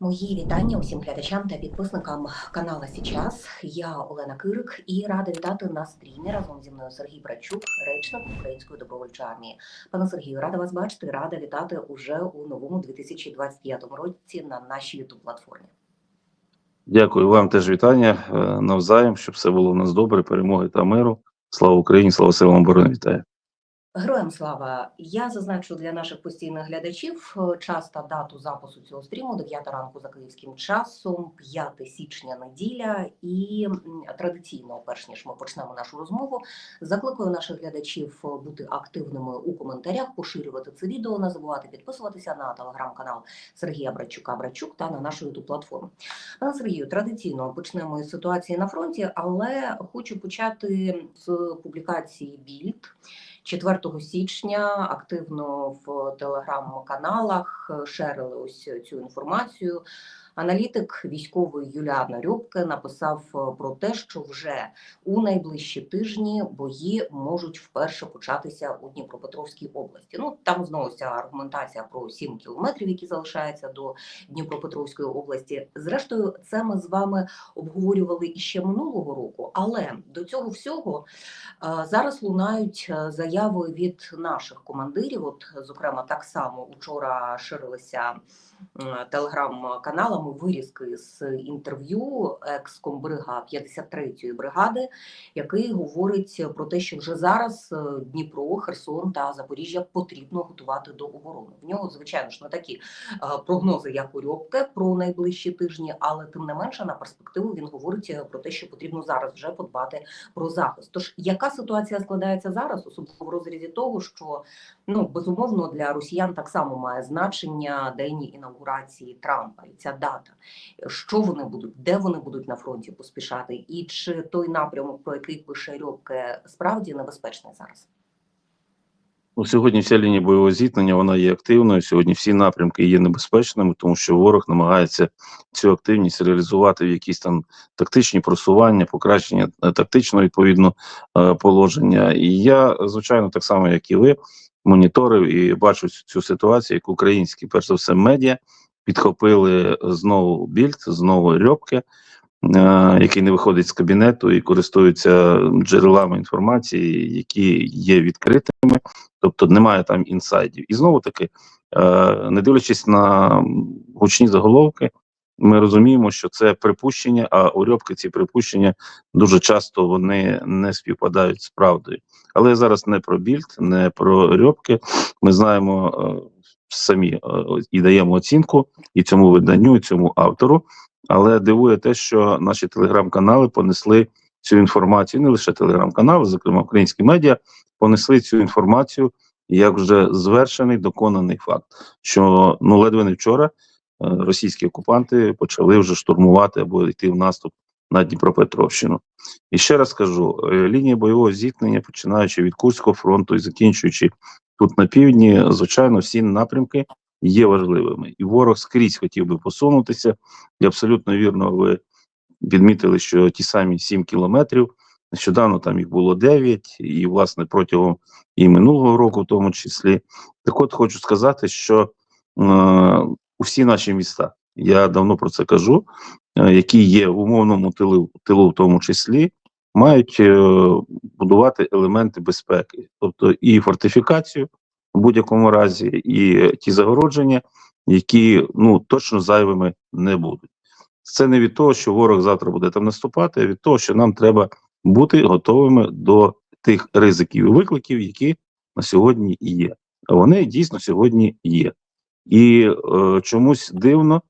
Мої вітання усім глядачам та підписникам канала Січас. Я Олена Кирик і рада вітати на стрімі разом зі мною Сергій Брачук, речник Української добровольчої армії. Пане Сергію, рада вас бачити. Рада вітати уже у новому 2025 році на нашій youtube платформі. Дякую вам теж вітання е, навзаєм, щоб все було у нас добре, перемоги та миру. Слава Україні, слава силам оборони. Вітаю. Героям слава! Я зазначу для наших постійних глядачів е, час та дату запису цього стріму 9 ранку за київським часом, 5 січня неділя. І традиційно, перш ніж ми почнемо нашу розмову, закликаю наших глядачів е, бути активними у коментарях, поширювати це відео, не забувати підписуватися на телеграм-канал Сергія Брачука Брачук та на нашу youtube платформу. Пане Сергію, традиційно почнемо із ситуації на фронті, але хочу почати з публікації Більд. 4 січня активно в телеграм-каналах е, шерили ось цю інформацію. Аналітик військовий Юліана Рьобке написав е, про те, що вже у найближчі тижні бої можуть вперше початися у Дніпропетровській області. Ну там знову ця аргументація про 7 кілометрів, які залишаються до Дніпропетровської області. Зрештою, це ми з вами обговорювали іще минулого року, але до цього всього е, зараз лунають е, заяви від наших командирів. От, зокрема, так само учора ширилися телеграм-каналами вирізки з інтерв'ю екс-комбрига 53-ї бригади, який говорить про те, що вже зараз е, Дніпро, Херсон та Запоріжжя потрібно готувати до оборони. В нього, звичайно ж, не такі е, прогнози, як у Рьобке про найближчі тижні, але тим не менше на перспективу він говорить е, про те, що потрібно зараз вже подбати про захист. Тож яка ситуація складається зараз, особливо в розрізі того, що ну безумовно для росіян так само має значення день інаугурації Трампа і ця дата. Що вони будуть, де вони будуть на фронті поспішати, і чи той напрямок, про який пише Рьобке, справді небезпечний зараз? Ну, сьогодні вся лінія бойового зіткнення вона є активною. Сьогодні всі напрямки є небезпечними, тому що ворог намагається цю активність реалізувати в якісь там тактичні просування, покращення е, тактичного відповідно е, положення. І я, звичайно, так само як і ви, моніторив і бачу цю- ситуацію, як українські, перш за все, медіа підхопили знову більд, знову рьобки. е, Який не виходить з кабінету і користується джерелами інформації, які є відкритими, тобто немає там інсайдів. І знову таки, е, не дивлячись на гучні заголовки, ми розуміємо, що це припущення, а у Рьобки ці припущення дуже часто вони не співпадають з правдою. Але зараз не про більд, не про Рьобки. Ми знаємо е, самі е, і даємо оцінку і цьому виданню, і цьому автору. Але дивує те, що наші телеграм-канали понесли цю інформацію, не лише телеграм-канали, зокрема українські медіа, понесли цю інформацію як вже звершений доконаний факт, що ну ледве не вчора російські окупанти почали вже штурмувати або йти в наступ на Дніпропетровщину. І ще раз кажу: е, лінія бойового зіткнення, починаючи від Курського фронту і закінчуючи тут на півдні, звичайно, всі напрямки є важливими, і ворог скрізь хотів би посунутися. І абсолютно вірно ви відмітили, що ті самі 7 кілометрів. Нещодавно там їх було 9, і власне протягом і минулого року, в тому числі. Так от хочу сказати, що е, усі наші міста, я давно про це кажу, е, які є в умовному тилу, тилу в тому числі, мають е, будувати елементи безпеки, тобто і фортифікацію в будь-якому разі, і ті загородження, які ну точно зайвими не будуть. Це не від того, що ворог завтра буде там наступати, а від того, що нам треба бути готовими до тих ризиків і викликів, які на сьогодні є. А вони дійсно сьогодні є. І е, чомусь дивно,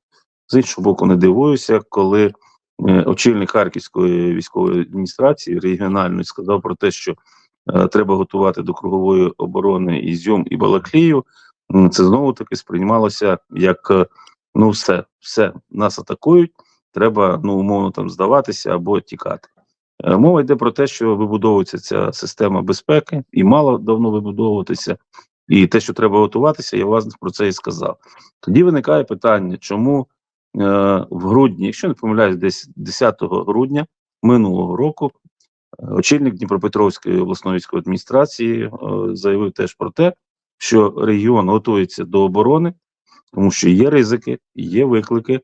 з іншого боку, не дивуюся, коли е, очільник Харківської військової адміністрації регіональної сказав про те, що е, треба готувати до кругової оборони Ізюм і Балаклію. Це знову таки сприймалося як е, ну все, все, нас атакують, треба ну умовно там здаватися або тікати. Е, Мова йде про те, що вибудовується ця система безпеки, і мало давно вибудовуватися. І те, що треба готуватися, я власне про це і сказав. Тоді виникає питання, чому е, в грудні, якщо не помиляюсь, десь 10 грудня минулого року е, очільник Дніпропетровської обласної військової адміністрації е, заявив теж про те, що регіон готується до оборони, тому що є ризики, є виклики,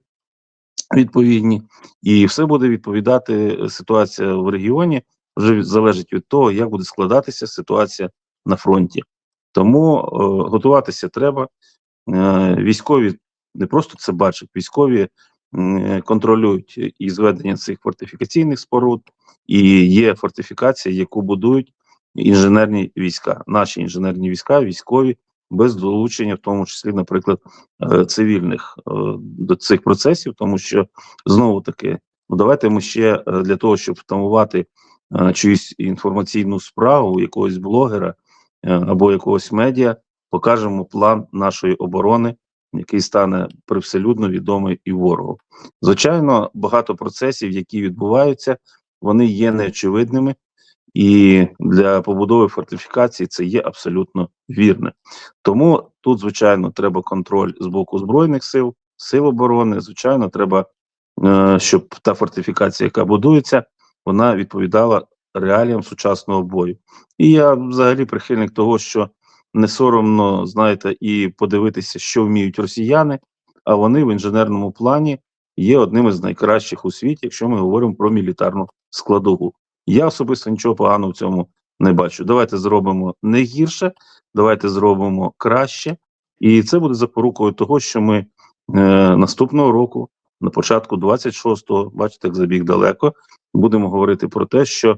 відповідні, і все буде відповідати е, ситуація в регіоні. Вже залежить від того, як буде складатися ситуація на фронті. Тому е, готуватися треба. Е, військові не просто це бачать, військові м, контролюють і зведення цих фортифікаційних споруд, і є фортифікація, яку будують інженерні війська, наші інженерні війська, військові, без долучення, в тому числі, наприклад, е, цивільних е, до цих процесів, тому що знову таки, ну давайте ми ще е, для того, щоб втамувати е, чиюсь інформаційну справу якогось блогера е, або якогось медіа, покажемо план нашої оборони, який стане привселюдно відомий і ворогу. Звичайно, багато процесів, які відбуваються, вони є неочевидними, і для побудови фортифікації це є абсолютно вірне. Тому тут, звичайно, треба контроль з боку збройних сил, сил оборони. Звичайно, треба, е, щоб та фортифікація, яка будується, вона відповідала реаліям сучасного бою. І я взагалі прихильник того, що не соромно, знаєте, і подивитися, що вміють росіяни, а вони в інженерному плані є одним із найкращих у світі, якщо ми говоримо про мілітарну складову. Я особисто нічого поганого в цьому не бачу. Давайте зробимо не гірше, давайте зробимо краще, і це буде запорукою того, що ми е, наступного року, на початку 26-го, бачите, як забіг далеко, будемо говорити про те, що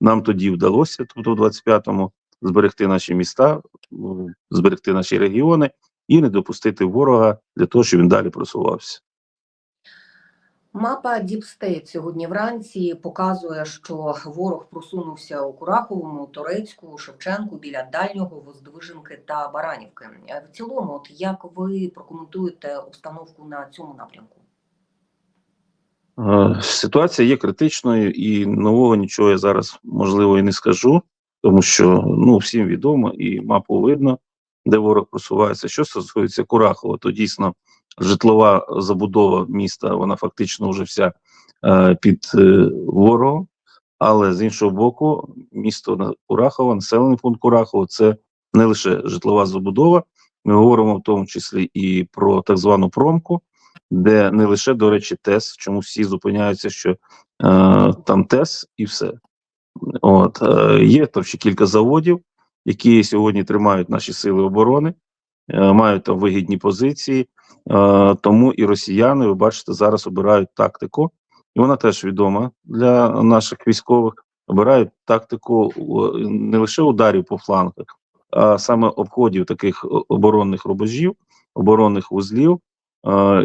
нам тоді вдалося, тобто в 25-му, зберегти наші міста, зберегти наші регіони і не допустити ворога для того, щоб він далі просувався. Мапа State сьогодні вранці показує, що ворог просунувся у Кураховому, Торецьку, Шевченку біля Дальнього, Воздвиженки та Баранівки. Е, В цілому, от як ви прокоментуєте обстановку на цьому напрямку? Е, Ситуація є критичною, і нового нічого я зараз можливо і не скажу, тому що ну всім відомо і мапу видно, де ворог просувається. Що стосується Курахова, то дійсно житлова забудова міста, вона фактично вже вся е, під е, ворогом. Але з іншого боку, місто Курахова, населений пункт Курахова, це не лише житлова забудова. Ми говоримо в тому числі і про так звану промку, де не лише, до речі, ТЕС, чому всі зупиняються, що е, там ТЕС і все. От е, є там ще кілька заводів, які сьогодні тримають наші сили оборони, е, мають там вигідні позиції. Е, тому і росіяни, ви бачите, зараз обирають тактику, і вона теж відома для наших військових. Обирають тактику не лише ударів по флангах, а саме обходів таких оборонних рубежів, оборонних вузлів, е,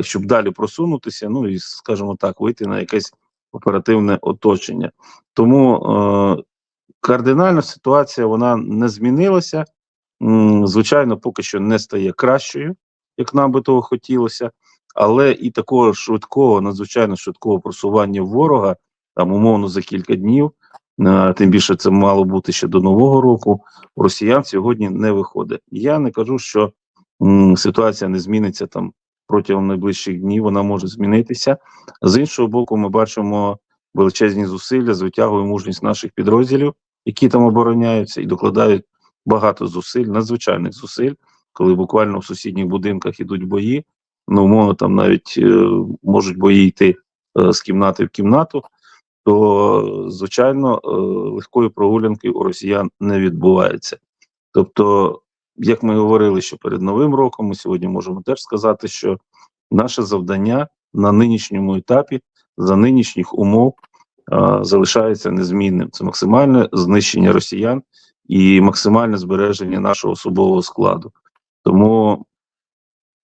щоб далі просунутися, ну і, скажімо так, вийти на якесь оперативне оточення. Тому кардинальна ситуація вона не змінилася. Звичайно, поки що не стає кращою, як нам би того хотілося, але і такого швидкого, надзвичайно швидкого просування ворога, там умовно за кілька днів, тим більше це мало бути ще до нового року. Росіян сьогодні не виходить. Я не кажу, що ситуація не зміниться там протягом найближчих днів. Вона може змінитися. З іншого боку, ми бачимо величезні зусилля, звитягує мужність наших підрозділів, які там обороняються, і докладають багато зусиль, надзвичайних зусиль, коли буквально в сусідніх будинках ідуть бої. Ну, умовно, там навіть е, можуть бої йти е, з кімнати в кімнату, то звичайно е, легкої прогулянки у росіян не відбувається. Тобто, як ми говорили, що перед новим роком, ми сьогодні можемо теж сказати, що наше завдання на нинішньому етапі за нинішніх умов е, залишається незмінним. Це максимальне знищення росіян і максимальне збереження нашого особового складу. Тому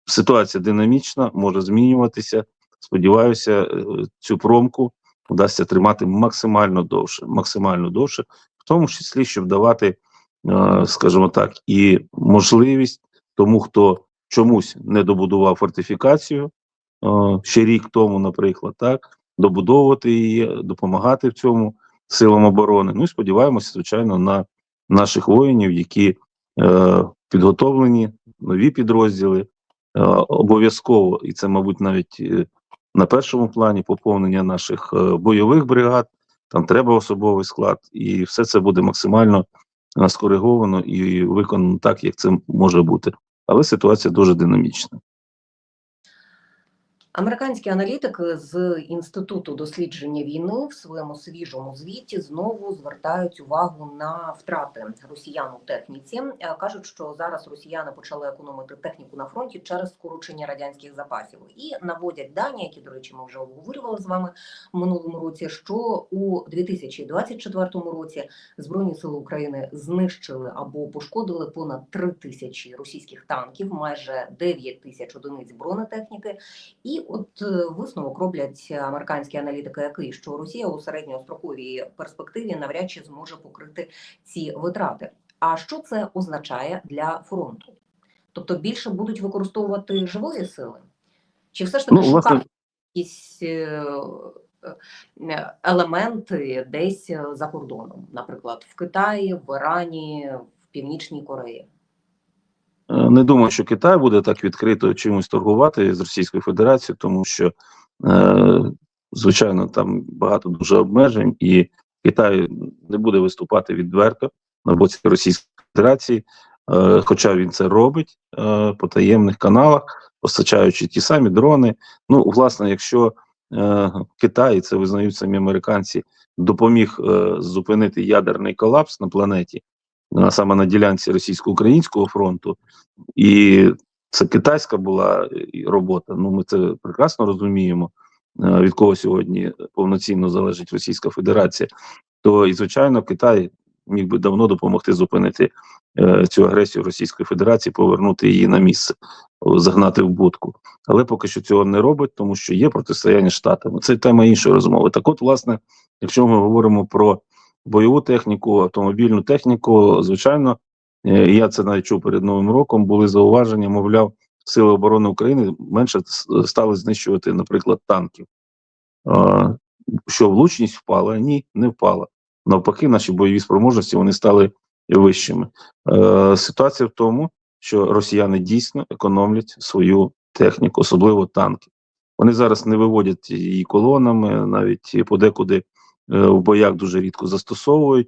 ситуація динамічна, може змінюватися. Сподіваюся, е, цю промку вдасться тримати максимально довше, максимально довше, в тому числі, щоб давати, скажімо так, і можливість тому, хто чомусь не добудував фортифікацію ще рік тому, наприклад, так добудовувати її, допомагати в цьому силам оборони. Ну і сподіваємося, звичайно, на наших воїнів, які е, підготовлені, нові підрозділи. Е, обов'язково, і це, мабуть, навіть е, на першому плані поповнення наших бойових бригад. Там треба особовий склад, і все це буде максимально скориговано і виконано так, як це може бути. Але ситуація дуже динамічна. Американські аналітики з інституту дослідження війни в своєму свіжому звіті знову звертають увагу на втрати росіян у техніці. Е, кажуть, що зараз росіяни почали економити техніку на фронті через скорочення радянських запасів і наводять дані, які до речі, ми вже обговорювали з вами в минулому році. Що у 2024 році збройні сили України знищили або пошкодили понад 3 тисячі російських танків, майже 9 тисяч одиниць бронетехніки. І от е, висновок роблять американські аналітики, який що Росія у середньостроковій перспективі навряд чи зможе покрити ці витрати. А що це означає для фронту? Тобто більше будуть використовувати живої сили? Чи все ж таки Ну, власне- якісь е, е, елементи десь за кордоном, наприклад, в Китаї, в Ірані, в Північній Кореї? Е, Не думаю, що Китай буде так відкрито чимось торгувати з Російською Федерацією, тому що, е, звичайно, там багато дуже обмежень, і Китай не буде виступати відверто на боці Російської Федерації, е, хоча він це робить по таємних каналах, постачаючи ті самі дрони. Ну, власне, якщо Китай, це визнають самі американці, допоміг зупинити ядерний колапс на планеті, саме на ділянці російсько-українського фронту, і це китайська була е, робота. Ну ми це прекрасно розуміємо. е, Від кого сьогодні повноцінно залежить Російська Федерація, то і звичайно Китай міг би давно допомогти зупинити е, цю агресію Російської Федерації, повернути її на місце, загнати в будку. Але поки що цього не робить, тому що є протистояння штатами. Це тема іншої розмови. Так, от, власне, якщо ми говоримо про бойову техніку, автомобільну техніку, звичайно, Е, Я це навіть чув перед новим роком. Були зауваження, мовляв, сили оборони України менше стали знищувати, наприклад, танків. Що влучність впала? Ні, не впала. Навпаки, наші бойові спроможності вони стали вищими. Е, Ситуація в тому, що росіяни дійсно економлять свою техніку, особливо танки. Вони зараз не виводять її колонами, навіть подекуди в боях дуже рідко застосовують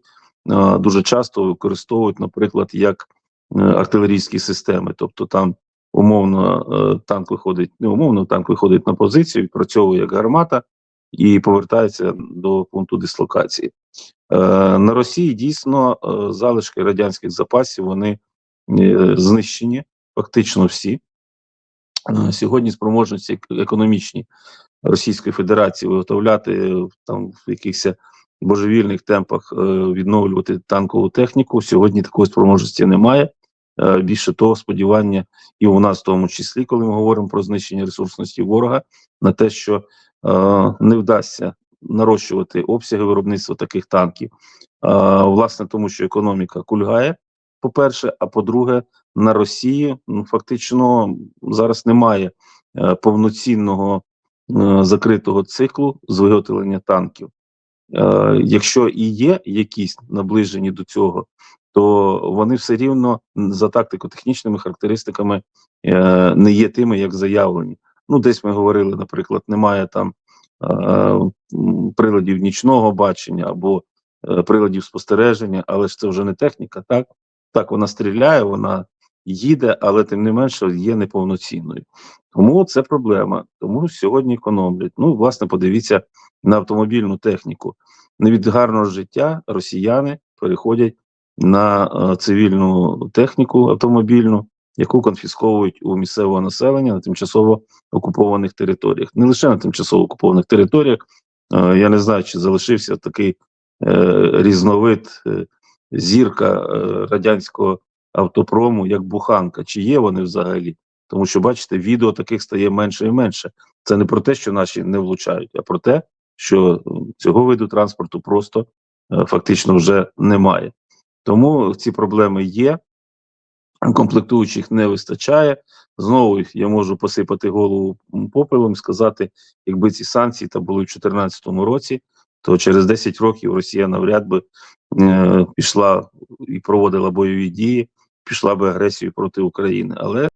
е, дуже часто використовують, наприклад, як е, артилерійські системи. Тобто там умовно е, танк виходить, не умовно, танк виходить на позицію, відпрацьовує як гармата і повертається до пункту дислокації. Е, На Росії дійсно е, залишки радянських запасів вони е, знищені, фактично всі. Е, Сьогодні спроможності економічні Російської Федерації виготовляти е, там в якихось божевільних темпах е, відновлювати танкову техніку. Сьогодні такої спроможності немає. Е, Більше того, сподівання і у нас, в тому числі, коли ми говоримо про знищення ресурсності ворога, на те, що не вдасться нарощувати обсяги виробництва таких танків. Власне, тому що економіка кульгає, по-перше, а по-друге, на Росії ну, фактично зараз немає повноцінного закритого циклу з виготовлення танків. Е, якщо і є якісь наближені до цього, то вони все рівно за тактико-технічними характеристиками е, не є тими, як заявлені. Ну, десь ми говорили, наприклад, немає там е, приладів нічного бачення або е, приладів спостереження, але ж це вже не техніка, так? Так, вона стріляє, вона їде, але тим не менше є неповноцінною. Тому це проблема. Тому сьогодні економлять. Ну, власне, подивіться на автомобільну техніку. Не від гарного життя росіяни переходять на е, цивільну техніку автомобільну, яку конфісковують у місцевого населення на тимчасово окупованих територіях. Не лише на тимчасово окупованих територіях. Е, я не знаю, чи залишився такий е, різновид зірка радянського автопрому, як буханка. Чи є вони взагалі? Тому що, бачите, відео таких стає менше і менше. Це не про те, що наші не влучають, а про те, що цього виду транспорту просто е, фактично вже немає. Тому ці проблеми є, комплектуючих не вистачає. Знову я можу посипати голову попелом і сказати, якби ці санкції та були в 2014 році, то через 10 років Росія навряд би е, пішла і проводила бойові дії, пішла би агресію проти України. Але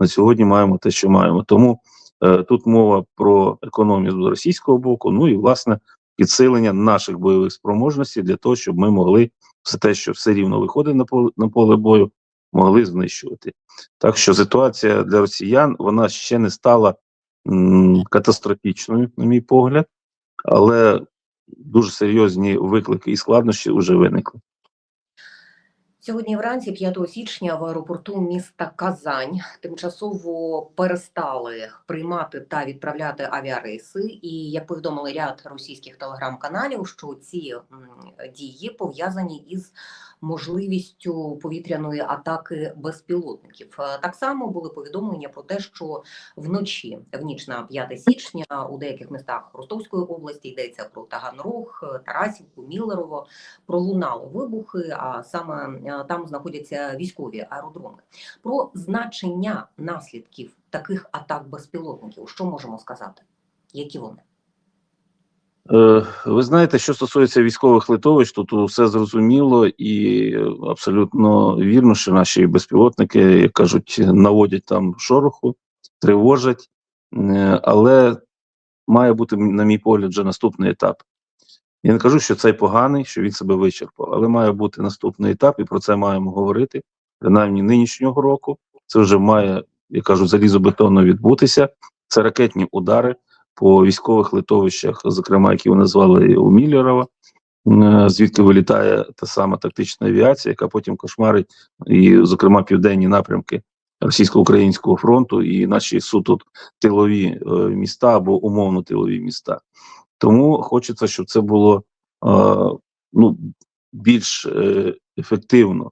на сьогодні маємо те, що маємо. Тому е, тут мова про економію з російського боку, ну і власне підсилення наших бойових спроможностей для того, щоб ми могли все те, що все рівно виходить на поле на поле бою, могли знищувати. Так що ситуація для росіян вона ще не стала м, катастрофічною, на мій погляд, але дуже серйозні виклики і складнощі вже виникли. Сьогодні вранці, 5 січня, в аеропорту міста Казань тимчасово перестали приймати та відправляти авіарейси. І як повідомили ряд російських телеграм-каналів, що ці дії пов'язані із можливістю повітряної атаки безпілотників. Е, Так само були повідомлення про те, що вночі, в ніч на 5 січня, у деяких містах Ростовської області йдеться про Таганрог, е, Тарасівку, Міллерово, пролунали вибухи, а саме е, там знаходяться військові аеродроми. Про значення наслідків таких атак безпілотників, що можемо сказати? Які вони? Е, Ви знаєте, що стосується військових литовищ, тут все зрозуміло і абсолютно вірно, що наші безпілотники, як кажуть, наводять там шороху, тривожать, Е, але має бути, на мій погляд, вже наступний етап. Я не кажу, що цей поганий, що він себе вичерпав, але має бути наступний етап, і про це маємо говорити. Принаймні нинішнього року. Це вже має, я кажу, залізобетонно відбутися. Це ракетні удари по військових литовищах, зокрема, які вони назвали у Міллерова, е, звідки вилітає та сама тактична авіація, яка потім кошмарить, і, зокрема, південні напрямки російсько-українського фронту і наші суто тилові е, міста або умовно тилові міста. Тому хочеться, щоб це було е, ну, більш ефективно.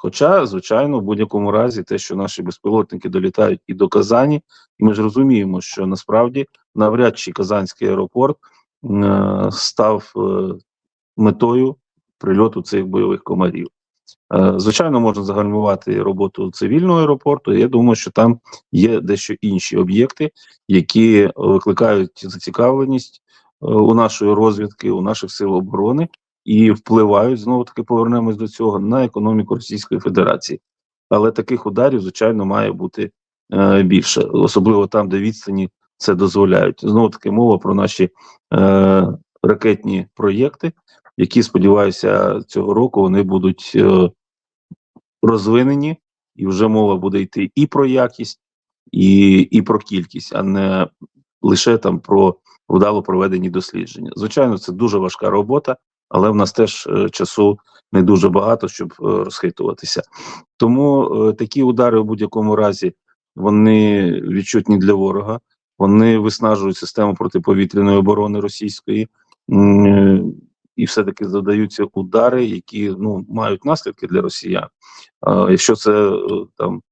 Хоча, звичайно, в будь-якому разі, те, що наші безпілотники долітають і до Казані, і ми ж розуміємо, що насправді навряд чи Казанський аеропорт е, став е, метою прильоту цих бойових комарів. Е, звичайно, можна загальмувати роботу цивільного аеропорту. Я думаю, що там є дещо інші об'єкти, які викликають зацікавленість е, у нашої розвідки, у наших сил оборони і впливають знову таки повернемось до цього на економіку Російської Федерації. Але таких ударів, звичайно, має бути е, більше, особливо там, де відстані це дозволяють. Знову таки мова про наші е, ракетні проєкти, які сподіваюся цього року вони будуть е, розвинені, і вже мова буде йти і про якість, і, і про кількість, а не лише там про вдало проведені дослідження. Звичайно, це дуже важка робота, але в нас теж е, часу не дуже багато, щоб е, розхитуватися. Тому е, такі удари у будь-якому разі вони відчутні для ворога. Вони виснажують систему протиповітряної оборони російської, і все-таки завдаються удари, які ну мають наслідки для росіян. Якщо це там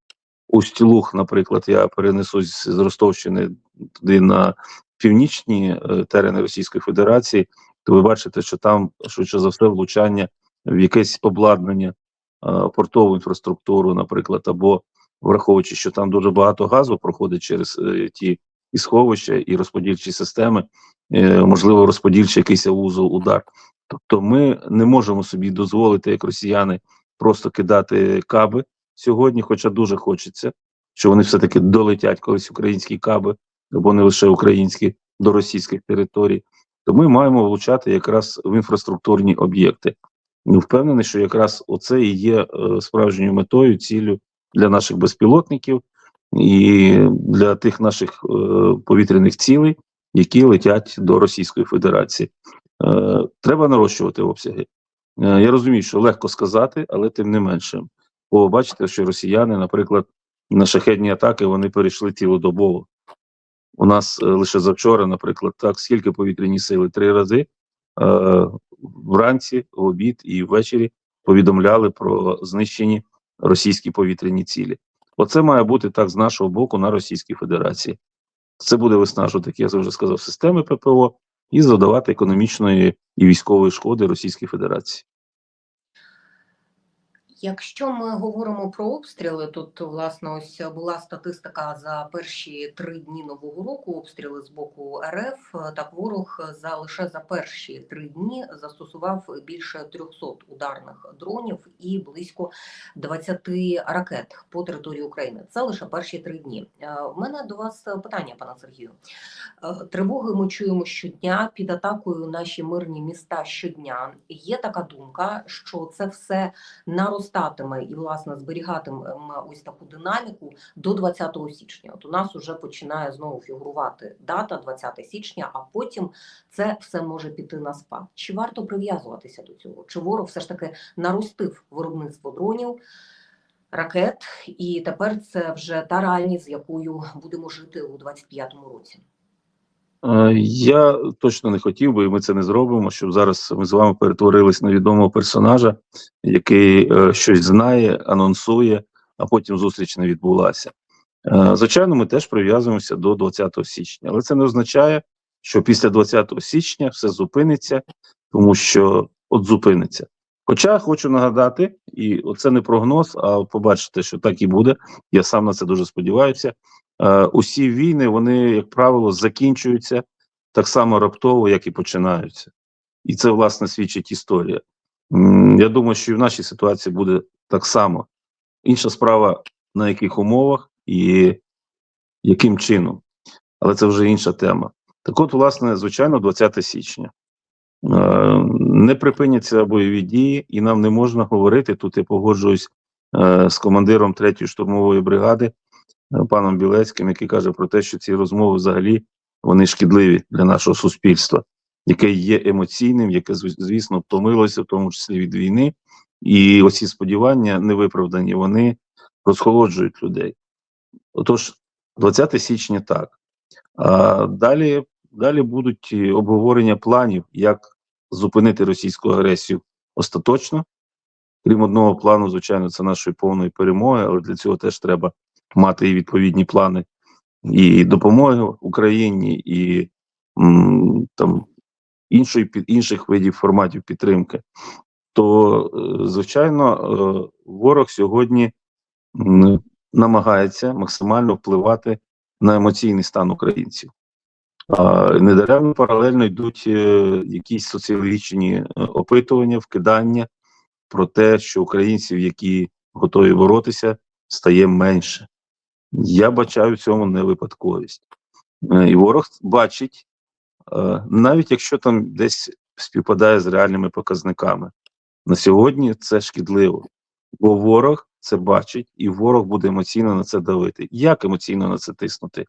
Усть-Луг, наприклад, я перенесу з, Ростовщини туди на північні терени Російської Федерації, то ви бачите, що там швидше за все влучання в якесь обладнання, е, портову інфраструктуру, наприклад, або враховуючи, що там дуже багато газу проходить через е, ті і сховища, і розподільчі системи, е, можливо, розподільчий якийсь вузол, удар. Тобто, ми не можемо собі дозволити, як росіяни, просто кидати каби сьогодні, хоча дуже хочеться, що вони все-таки долетять колись українські каби, або не лише українські до російських територій. То ми маємо влучати якраз в інфраструктурні об'єкти. Ну, впевнений, що якраз оце і є е, справжньою метою, ціллю для наших безпілотників і для тих наших е, повітряних цілей, які летять до Російської Федерації. Е, треба нарощувати обсяги. Я розумію, що легко сказати, але тим не менше. Бо бачите, що росіяни, наприклад, на шахетні атаки вони перейшли цілодобово. У нас е, лише завчора, наприклад, так, скільки повітряні сили? Три рази е, вранці, в обід і ввечері повідомляли про знищені російські повітряні цілі. Оце має бути так з нашого боку на Російській Федерації. Це буде виснажувати, як я вже сказав, системи ППО і завдавати економічної і військової шкоди Російській Федерації. Якщо ми говоримо про обстріли, тут власне ось була статистика за перші три дні нового року. Обстріли з боку РФ. Так ворог за лише за перші три дні застосував більше 300 ударних дронів і близько 20 ракет по території України. Це лише перші три дні. Е, В мене до вас питання, пане Сергію. Е, Тривоги ми чуємо щодня під атакою наші мирні міста щодня. Є така думка, що це все наростає зростатиме і власне зберігатиме ось таку динаміку до 20 січня. От у нас вже починає знову фігурувати дата 20 січня, а потім це все може піти на спад. Чи варто прив'язуватися до цього? Чи ворог все ж таки наростив виробництво дронів? Ракет, і тепер це вже та реальність, з якою будемо жити у 25-му році. Е, Я точно не хотів би, і ми це не зробимо, щоб зараз ми з вами перетворились на відомого персонажа, який е, щось знає, анонсує, а потім зустріч не відбулася. Е, Звичайно, ми теж прив'язуємося до 20 січня, але це не означає, що після 20 січня все зупиниться, тому що от зупиниться. Хоча хочу нагадати, і це не прогноз, а побачите, що так і буде. Я сам на це дуже сподіваюся. Е, усі війни, вони, як правило, закінчуються так само раптово, як і починаються. І це, власне, свідчить історія. Я думаю, що і в нашій ситуації буде так само. Інша справа, на яких умовах і яким чином. Але це вже інша тема. Так от, власне, звичайно, 20 січня. Е, Не припиняться бойові дії, і нам не можна говорити. Тут я погоджуюсь е, з командиром 3-ї штурмової бригади е, паном Білецьким, який каже про те, що ці розмови взагалі вони шкідливі для нашого суспільства, яке є емоційним, яке звісно втомилося, в тому числі від війни, і оці сподівання невиправдані, вони розхолоджують людей. Отож, 20 січня так. А далі, далі будуть обговорення планів, як зупинити російську агресію остаточно. Крім одного плану, звичайно, це нашої повної перемоги, але для цього теж треба мати і відповідні плани і допомоги Україні, і там іншої інших видів форматів підтримки. То, е, звичайно, е, ворог сьогодні намагається максимально впливати на емоційний стан українців. А, недаремно паралельно йдуть е, якісь соціологічні е, опитування, вкидання про те, що українців, які готові боротися, стає менше. Я бачаю в цьому не випадковість. Е, І ворог бачить, навіть якщо там десь співпадає з реальними показниками. На сьогодні це шкідливо, бо ворог це бачить, і ворог буде емоційно на це давити. Як емоційно на це тиснути?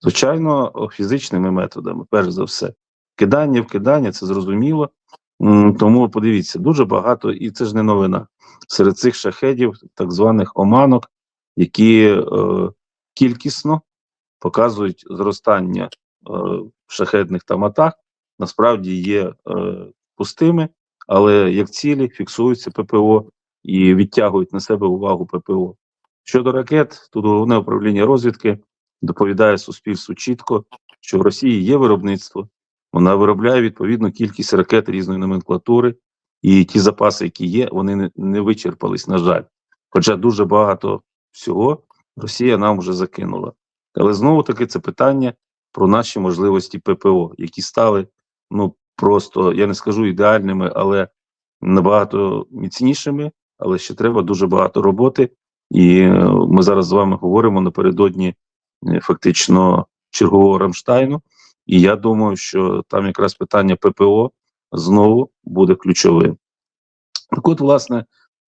Звичайно, фізичними методами, перш за все. Кидання, вкидання це зрозуміло. Тому подивіться, дуже багато, і це ж не новина. Серед цих шахедів, так званих оманок, які е, кількісно показують зростання е, шахедних там атак, насправді є е, пустими, але як цілі фіксуються ППО і відтягують на себе увагу ППО. Щодо ракет, тут головне управління розвідки доповідає суспільству чітко, що в Росії є виробництво, вона виробляє відповідну кількість ракет різної номенклатури, і ті запаси, які є, вони не, не вичерпались, на жаль. Хоча дуже багато всього Росія нам вже закинула. Але знову таки це питання про наші можливості ППО, які стали ну просто я не скажу ідеальними, але набагато міцнішими. Але ще треба дуже багато роботи. І е, ми зараз з вами говоримо напередодні фактично чергового Рамштайну. І я думаю, що там якраз питання ППО знову буде ключовим. Так от, власне,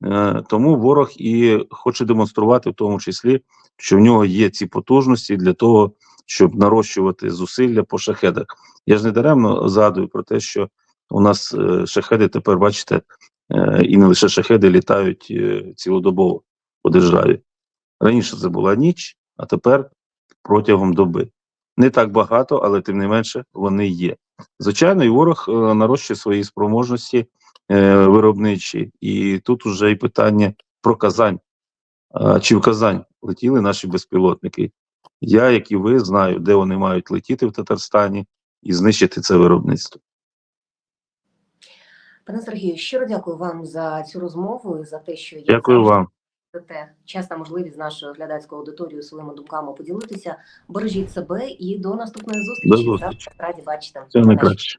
е, тому ворог і хоче демонструвати, в тому числі, що в нього є ці потужності для того, щоб нарощувати зусилля по шахедах. Я ж не даремно згадую про те, що у нас е, шахеди тепер, бачите, е, і не лише шахеди літають е, цілодобово по державі. Раніше це була ніч, а тепер протягом доби. Не так багато, але тим не менше вони є. Звичайно, і ворог е, нарощує свої спроможності е, виробничі, і тут уже і питання про Казань. А, чи в Казань летіли наші безпілотники? Я, як і ви, знаю, де вони мають летіти в Татарстані і знищити це виробництво. Пане Сергію, щиро дякую вам за цю розмову і за те, що є Дякую вам. Це чесна можливість з нашою глядацькою аудиторією своїми думками поділитися. Бережіть себе і до наступної зустрічі. До зустрічі. Раді бачити. Все найкраще.